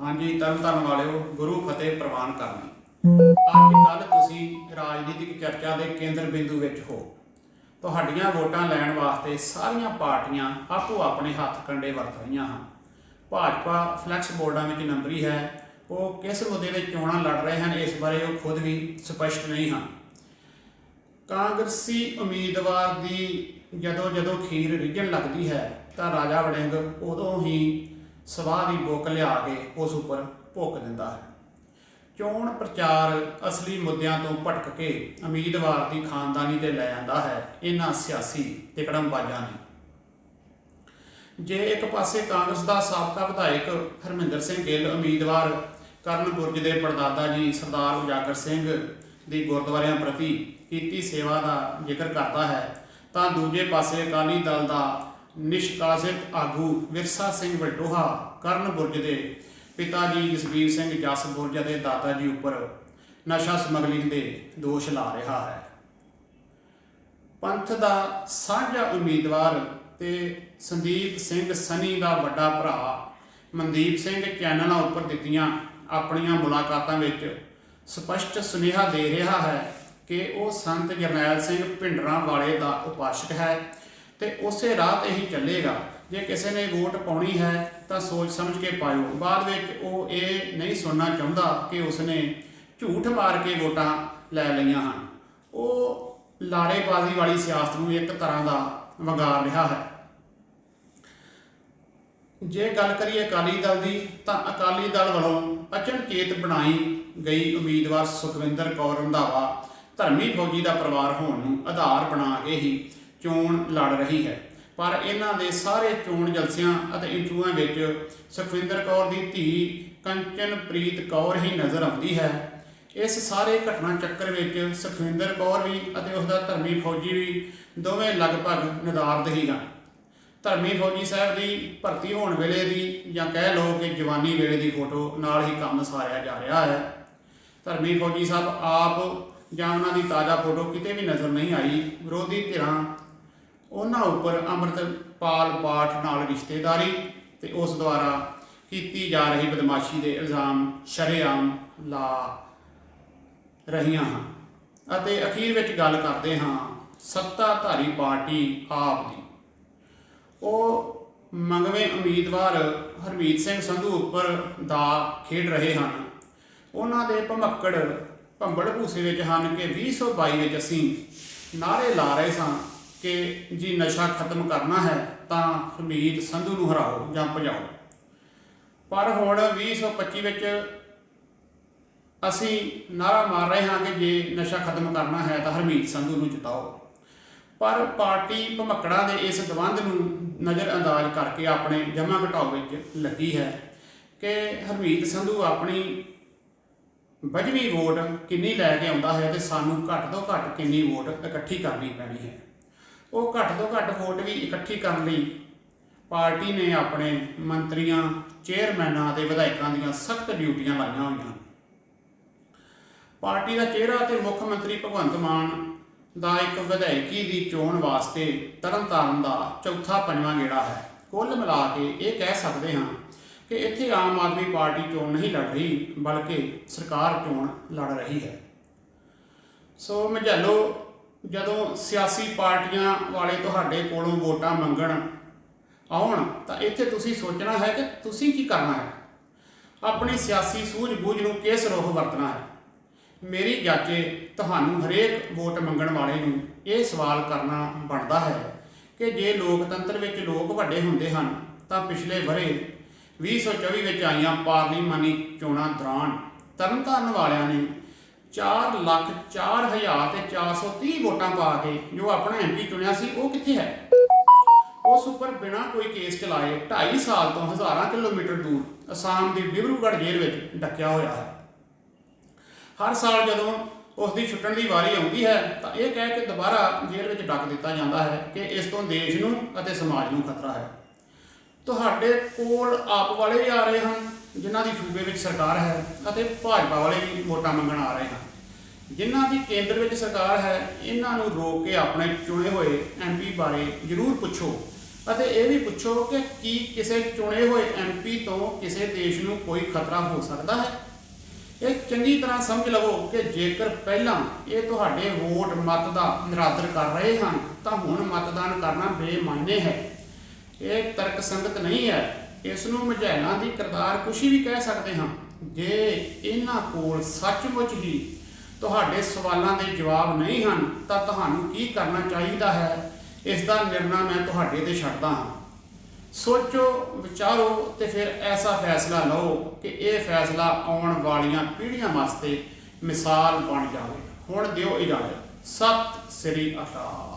ਹਾਂਜੀ ਤਰਨ ਤਾਰਨ ਵਾਲਿਓ, ਗੁਰੂ ਫਤਿਹ ਪ੍ਰਵਾਨ ਕਰਨੀ। ਅੱਜ ਕੱਲ ਤੁਸੀਂ ਰਾਜਨੀਤਿਕ ਚਰਚਾ ਦੇ ਕੇਂਦਰ ਬਿੰਦੂ ਵਿੱਚ ਹੋ। ਤੁਹਾਡੀਆਂ ਵੋਟਾਂ ਲੈਣ ਵਾਸਤੇ ਸਾਰੀਆਂ ਪਾਰਟੀਆਂ ਆਪੋ ਆਪਣੇ ਹੱਥ ਕੰਡੇ ਵਰਤ ਰਹੀਆਂ ਹਨ। ਭਾਜਪਾ ਫਲੈਕਸ ਬੋਰਡਾਂ ਵਿੱਚ ਨੰਬਰੀ ਹੈ। ਉਹ ਕਿਸ ਮੁੱਦੇ ਤੇ ਚੋਣਾਂ ਲੜ ਰਹੇ ਹਨ, ਇਸ ਬਾਰੇ ਉਹ ਖੁਦ ਵੀ ਸਪਸ਼ਟ ਨਹੀਂ ਹਨ। ਕਾਂਗਰਸੀ ਉਮੀਦਵਾਰ ਦੀ ਜਦੋਂ ਜਦੋਂ ਖੀਰ ਰਿੱਝਣ ਲੱਗਦੀ ਹੈ ਤਾਂ ਰਾਜਾ ਵੜਿੰਗ ਉਦੋਂ ਹੀ ਸਵਾਹ ਦੀ ਬੁੱਕ ਲਿਆ ਕੇ ਉਸ ਉੱਪਰ ਭੁੱਕ ਦਿੰਦਾ ਹੈ। ਚੋਣ ਪ੍ਰਚਾਰ ਅਸਲੀ ਮੁੱਦਿਆਂ ਤੋਂ ਭਟਕ ਕੇ ਉਮੀਦਵਾਰ ਦੀ ਖਾਨਦਾਨੀ ਤੇ ਲੈ ਜਾਂਦਾ ਹੈ ਇਹਨਾਂ ਸਿਆਸੀ ਤਿਕੜਮਬਾਜ਼ਾਂ ਨੇ। ਜੇ ਇੱਕ ਪਾਸੇ ਕਾਂਗਰਸ ਦਾ ਸਾਬਕਾ ਵਿਧਾਇਕ ਹਰਮਿੰਦਰ ਸਿੰਘ ਗਿੱਲ ਉਮੀਦਵਾਰ ਕਰਨ ਬੁਰਜ ਦੇ ਪੜਦਾਦਾ ਜੀ ਸਰਦਾਰ ਉਜਾਗਰ ਸਿੰਘ ਦੀ ਗੁਰਦੁਆਰਿਆਂ ਪ੍ਰਤੀ ਕੀਤੀ ਸੇਵਾ ਦਾ ਜ਼ਿਕਰ ਕਰਦਾ ਹੈ, ਤਾਂ ਦੂਜੇ ਪਾਸੇ ਅਕਾਲੀ ਦਲ ਦਾ ਨਿਸ਼ਕਾਸਿਤ ਆਗੂ ਵਿਰਸਾ ਸਿੰਘ ਵਲਟੋਹਾ ਕਰਨ ਬੁਰਜ ਦੇ ਪਿਤਾ ਜੀ ਜਸਵੀਰ ਸਿੰਘ ਜਸ ਬੁਰਜ ਦੇ ਦਾਦਾ ਜੀ ਉੱਪਰ ਨਸ਼ਾ ਸਮਗਲਿੰਗ ਦੇ ਦੋਸ਼ ਲਾ ਰਿਹਾ ਹੈ। ਪੰਥ ਦਾ ਸਾਂਝਾ ਉਮੀਦਵਾਰ ਤੇ ਸੰਦੀਪ ਸਿੰਘ ਸਨੀ ਦਾ ਵੱਡਾ ਭਰਾ ਮਨਦੀਪ ਸਿੰਘ ਚੈਨਲਾਂ ਉੱਪਰ ਦਿੱਤੀਆਂ ਆਪਣੀਆਂ ਮੁਲਾਕਾਤਾਂ ਵਿੱਚ ਸਪਸ਼ਟ ਸੁਨੇਹਾ ਦੇ ਰਿਹਾ ਹੈ ਕਿ ਉਹ ਸੰਤ ਜਰਨੈਲ ਸਿੰਘ ਭਿੰਡਰਾਂ ਵਾਲੇ ਦਾ ਉਪਾਸ਼ਕ ਹੈ ਤੇ ਉਸੇ ਰਾਹ ਤੇ ਹੀ ਚੱਲੇਗਾ। ਜੇ ਕਿਸੇ ਨੇ ਵੋਟ ਪਾਉਣੀ ਹੈ ਤਾਂ ਸੋਚ ਸਮਝ ਕੇ ਪਾਇਓ। ਬਾਅਦ ਵਿੱਚ ਉਹ ਇਹ ਨਹੀਂ ਸੁਣਨਾ ਚਾਹੁੰਦਾ ਕਿ ਉਸਨੇ ਝੂਠ ਮਾਰ ਕੇ ਵੋਟਾਂ ਲੈ ਲਈਆਂ ਹਨ। ਉਹ ਲਾੜੇਬਾਜ਼ੀ ਵਾਲੀ ਸਿਆਸਤ ਨੂੰ ਇੱਕ ਤਰ੍ਹਾਂ ਦਾ ਵੰਗਾਰ ਰਿਹਾ ਹੈ। ਜੇ ਗੱਲ ਕਰੀਏ ਅਕਾਲੀ ਦਲ ਦੀ, ਤਾਂ ਅਕਾਲੀ ਦਲ ਵੱਲੋਂ ਅਚਨਚੇਤ ਬਣਾਈ ਗਈ ਉਮੀਦਵਾਰ ਸੁਖਵਿੰਦਰ ਕੌਰ ਰੰਧਾਵਾ ਧਰਮੀ ਫੌਜੀ ਦਾ ਪਰਿਵਾਰ ਹੋਣ ਨੂੰ ਆਧਾਰ ਬਣਾ ਕੇ ਹੀ ਚੋਣ ਲੜ ਰਹੀ ਹੈ। ਪਰ ਇਹਨਾਂ ਦੇ ਸਾਰੇ ਚੋਣ ਜਲਸਿਆਂ ਅਤੇ ਇੰਟਰਵਿਊਆਂ ਵਿੱਚ ਸੁਖਵਿੰਦਰ ਕੌਰ ਦੀ ਧੀ ਕੰਚਨਪ੍ਰੀਤ ਕੌਰ ਹੀ ਨਜ਼ਰ ਆਉਂਦੀ ਹੈ। ਇਸ ਸਾਰੇ ਘਟਨਾ ਚੱਕਰ ਵਿੱਚ ਸੁਖਵਿੰਦਰ ਕੌਰ ਵੀ ਅਤੇ ਉਸ ਦਾ ਧਰਮੀ ਫੌਜੀ ਵੀ ਦੋਵੇਂ ਲਗਭਗ ਨਦਾਰਦ ਹੀ ਹਨ। ਧਰਮੀ ਫੌਜੀ ਸਾਹਿਬ ਦੀ ਭਰਤੀ ਹੋਣ ਵੇਲੇ ਦੀ ਜਾਂ ਕਹਿ ਲਓ ਕਿ ਜਵਾਨੀ ਵੇਲੇ ਦੀ ਫੋਟੋ ਨਾਲ ਹੀ ਕੰਮ ਸਾਰਿਆ ਜਾ ਰਿਹਾ ਹੈ। ਧਰਮੀ ਫੌਜੀ ਸਾਹਿਬ ਆਪ ਜਾਂ ਉਹਨਾਂ ਦੀ ਤਾਜ਼ਾ ਫੋਟੋ ਕਿਤੇ ਵੀ ਨਜ਼ਰ ਨਹੀਂ ਆਈ। ਵਿਰੋਧੀ ਧਿਰਾਂ ਉਹਨਾਂ ਉੱਪਰ ਅੰਮ੍ਰਿਤਪਾਲ ਪਾਠ ਨਾਲ ਰਿਸ਼ਤੇਦਾਰੀ ਤੇ ਉਸ ਦੁਆਰਾ ਕੀਤੀ ਜਾ ਰਹੀ ਬਦਮਾਸ਼ੀ ਦੇ ਇਲਜ਼ਾਮ ਸ਼ਰੇਆਮ ਲਾ ਰਹੀਆਂ ਹਨ ਅਤੇ ਅਖੀਰ ਵਿੱਚ ਗੱਲ ਕਰਦੇ ਹਾਂ ਸੱਤਾਧਾਰੀ ਪਾਰਟੀ ਆਪ ਦੀ। ਉਹ ਮੰਗਵੇਂ ਉਮੀਦਵਾਰ ਹਰਮੀਤ ਸਿੰਘ ਸੰਧੂ ਉੱਪਰ ਦਾ ਖੇਡ ਰਹੇ ਹਨ। ਉਹਨਾਂ ਦੇ ਭਮੱਕੜ ਭੰਬੜ ਭੂਸੇ ਵਿੱਚ ਹਨ ਕਿ 2022 ਵਿੱਚ ਅਸੀਂ ਨਾਰੇ ਲਾ ਰਹੇ ਸਾਂ। ਕਿ ਜੀ ਨਸ਼ਾ ਖਤਮ ਕਰਨਾ ਹੈ, ਤਾਂ ਹਰਮੀਤ ਸੰਧੂ ਨੂੰ ਹਰਾਓ ਜਾਂ ਭਜਾਓ। ਪਰ ਹੁਣ 2025 ਵਿੱਚ ਅਸੀਂ ਨਾਰਾ ਮਾਰ ਰਹੇ ਹਾਂ ਕਿ ਜੇ ਨਸ਼ਾ ਖਤਮ ਕਰਨਾ ਹੈ, ਤਾਂ ਹਰਮੀਤ ਸੰਧੂ ਨੂੰ ਜਿਤਾਓ। ਪਰ ਪਾਰਟੀ ਭਮਕੜਾ ਦੇ ਇਸ ਦਵੰਦ ਨੂੰ ਨਜ਼ਰ ਅੰਦਾਜ਼ ਕਰਕੇ ਆਪਣੇ ਜਮਾ ਘਟਾਓ ਵਿੱਚ ਲੱਗੀ ਹੈ ਕਿ ਹਰਮੀਤ ਸੰਧੂ ਆਪਣੀ ਵਜਵੀਂ ਵੋਟ ਕਿੰਨੀ ਲੈ ਕੇ ਆਉਂਦਾ ਹੈ ਤੇ ਸਾਨੂੰ ਘੱਟ ਤੋਂ ਘੱਟ ਕਿੰਨੀ ਵੋਟ ਇਕੱਠੀ ਕਰਨੀ ਪੈਣੀ ਹੈ। ਉਹ ਘੱਟ ਤੋਂ ਘੱਟ ਵੋਟ ਵੀ ਇਕੱਠੀ ਕਰਨ ਲਈ ਪਾਰਟੀ ਨੇ ਆਪਣੇ ਮੰਤਰੀਆਂ, ਚੇਅਰਮੈਨਾਂ ਤੇ ਵਿਧਾਇਕਾਂ ਦੀਆਂ ਸਖਤ ਡਿਊਟੀਆਂ ਲਾਈਆਂ ਹੋਈਆਂ। ਪਾਰਟੀ ਦਾ ਚਿਹਰਾ ਤੇ ਮੁੱਖ ਮੰਤਰੀ ਭਗਵੰਤ ਮਾਨ ਦਾ ਇੱਕ ਵਿਧਾਇਕੀ ਦੀ ਚੋਣ ਵਾਸਤੇ ਤਰਨਤਾਰਨ ਦਾ ਚੌਥਾ ਪੰਜਵਾਂ ਗੇੜਾ ਹੈ। ਕੁੱਲ ਮਿਲਾ ਕੇ ਇਹ ਕਹਿ ਸਕਦੇ ਹਾਂ ਕਿ ਇੱਥੇ ਆਮ ਆਦਮੀ ਪਾਰਟੀ ਚੋਣ ਨਹੀਂ ਲੜ ਰਹੀ, ਬਲਕਿ ਸਰਕਾਰ ਚੋਣ ਲੜ ਰਹੀ ਹੈ। ਸੋ ਮਝਲੋ ਜਦੋਂ ਸਿਆਸੀ ਪਾਰਟੀਆਂ ਵਾਲੇ ਤੁਹਾਡੇ ਕੋਲੋਂ ਵੋਟਾਂ ਮੰਗਣ ਆਉਣ, ਤਾਂ ਇੱਥੇ ਤੁਸੀਂ ਸੋਚਣਾ ਹੈ ਕਿ ਤੁਸੀਂ ਕੀ ਕਰਨਾ ਹੈ? ਆਪਣੀ ਸਿਆਸੀ ਸੂਝ-ਬੂਝ ਨੂੰ ਕਿਸ ਰੋਹ ਵਰਤਣਾ ਹੈ? ਮੇਰੀ ਜਾਚੇ ਤੁਹਾਨੂੰ ਹਰੇਕ ਵੋਟ ਮੰਗਣ ਵਾਲੇ ਨੂੰ ਇਹ ਸਵਾਲ ਕਰਨਾ ਬਣਦਾ ਹੈ ਕਿ ਜੇ ਲੋਕਤੰਤਰ ਵਿੱਚ ਲੋਕ ਵੱਡੇ ਹੁੰਦੇ ਹਨ, ਤਾਂ ਪਿਛਲੇ ਵਰੇ 2024 ਵਿੱਚ ਆਈਆਂ ਪਾਰਲੀਮਾਨੀ ਚੋਣਾਂ ਦੌਰਾਨ ਤਰਨਤਾਰਨ ਵਾਲਿਆਂ ਨੇ 4 ਲੱਖ 4 ਹਜ਼ਾਰ ਤੇ 430 ਵੋਟਾਂ ਪਾ ਕੇ ਜੋ ਆਪਣਾ ਐਮਪੀ ਚੁਣਿਆ ਸੀ, ਉਹ ਕਿੱਥੇ ਹੈ? ਉਸ ਉੱਪਰ ਬਿਨਾਂ ਕੋਈ ਕੇਸ ਚਲਾਏ 2.5 ਸਾਲ ਤੋਂ ਹਜ਼ਾਰਾਂ ਕਿਲੋਮੀਟਰ ਦੂਰ ਅਸਾਮ ਦੀ ਡਿਬਰੂਗੜ੍ਹ ਜੇਲ੍ਹ ਵਿੱਚ ਡੱਕਿਆ ਹੋਇਆ ਹੈ। ਹਰ ਸਾਲ ਜਦੋਂ ਉਸ ਦੀ ਛੁੱਟਣ ਦੀ ਵਾਰੀ ਆਉਂਦੀ ਹੈ, ਤਾਂ ਇਹ ਕਹਿ ਕੇ ਦੁਬਾਰਾ ਜੇਲ੍ਹ ਵਿੱਚ ਡੱਕ ਦਿੱਤਾ ਜਾਂਦਾ ਹੈ ਕਿ ਇਸ ਤੋਂ ਦੇਸ਼ ਨੂੰ ਅਤੇ ਸਮਾਜ ਨੂੰ ਖਤਰਾ ਹੈ। ਤੁਹਾਡੇ ਕੋਲ ਆਪ ਵਾਲੇ ਵੀ ਆ ਰਹੇ ਹਨ ਜਿਨ੍ਹਾਂ ਦੀ ਸੂਬੇ ਵਿੱਚ ਸਰਕਾਰ ਹੈ ਅਤੇ ਭਾਜਪਾ ਵਾਲੇ ਵੀ ਵੋਟਾਂ ਮੰਗਣ ਆ ਰਹੇ ਹਨ। ਜਿਨ੍ਹਾਂ ਦੀ ਕੇਂਦਰ ਵਿੱਚ ਸਰਕਾਰ ਹੈ, ਇਹਨਾਂ ਨੂੰ ਰੋਕ ਕੇ ਆਪਣੇ ਚੁਣੇ ਹੋਏ ਐਮਪੀ ਬਾਰੇ ਜ਼ਰੂਰ ਪੁੱਛੋ ਅਤੇ ਇਹ ਵੀ ਪੁੱਛੋ ਕਿ ਕੀ ਕਿਸੇ ਚੁਣੇ ਹੋਏ ਐਮਪੀ ਤੋਂ ਕਿਸੇ ਦੇਸ਼ ਨੂੰ ਕੋਈ ਖਤਰਾ ਹੋ ਸਕਦਾ ਹੈ। ਇਹ ਚੰਗੀ ਤਰ੍ਹਾਂ ਸਮਝ ਲਵੋ ਕਿ ਜੇਕਰ ਪਹਿਲਾਂ ਇਹ ਤੁਹਾਡੇ ਵੋਟ ਮਤ ਦਾ ਨਿਰਾਦਰ ਕਰ ਰਹੇ ਹਨ, ਤਾਂ ਹੁਣ ਮਤਦਾਨ ਕਰਨਾ ਬੇਮਾਇਨੇ ਹੈ। ਇਹ ਤਰਕ ਸੰਗਤ ਨਹੀਂ ਹੈ। ਇਸ ਨੂੰ ਮਝੈਲਾਂ ਦੀ ਕਿਰਦਾਰ ਕੁਸ਼ੀ ਵੀ ਕਹਿ ਸਕਦੇ ਹਾਂ। ਜੇ ਇਹਨਾਂ ਕੋਲ ਸੱਚਮੁੱਚ ਹੀ ਤੁਹਾਡੇ ਸਵਾਲਾਂ ਦੇ ਜਵਾਬ ਨਹੀਂ ਹਨ, ਤਾਂ ਤੁਹਾਨੂੰ ਕੀ ਕਰਨਾ ਚਾਹੀਦਾ ਹੈ? ਇਸ ਦਾ ਨਿਰਣਾ ਮੈਂ ਤੁਹਾਡੇ ਤੇ ਛੱਡਦਾ ਹਾਂ। ਸੋਚੋ, ਵਿਚਾਰੋ ਤੇ ਫਿਰ ਐਸਾ ਫੈਸਲਾ ਲਓ ਕਿ ਇਹ ਫੈਸਲਾ ਆਉਣ ਵਾਲੀਆਂ ਪੀੜ੍ਹੀਆਂ ਵਾਸਤੇ ਮਿਸਾਲ ਬਣ ਜਾਵੇ। ਹੁਣ ਦਿਓ ਇਜਾਜ਼ਤ। ਸਤਿ ਸ੍ਰੀ ਅਕਾਲ।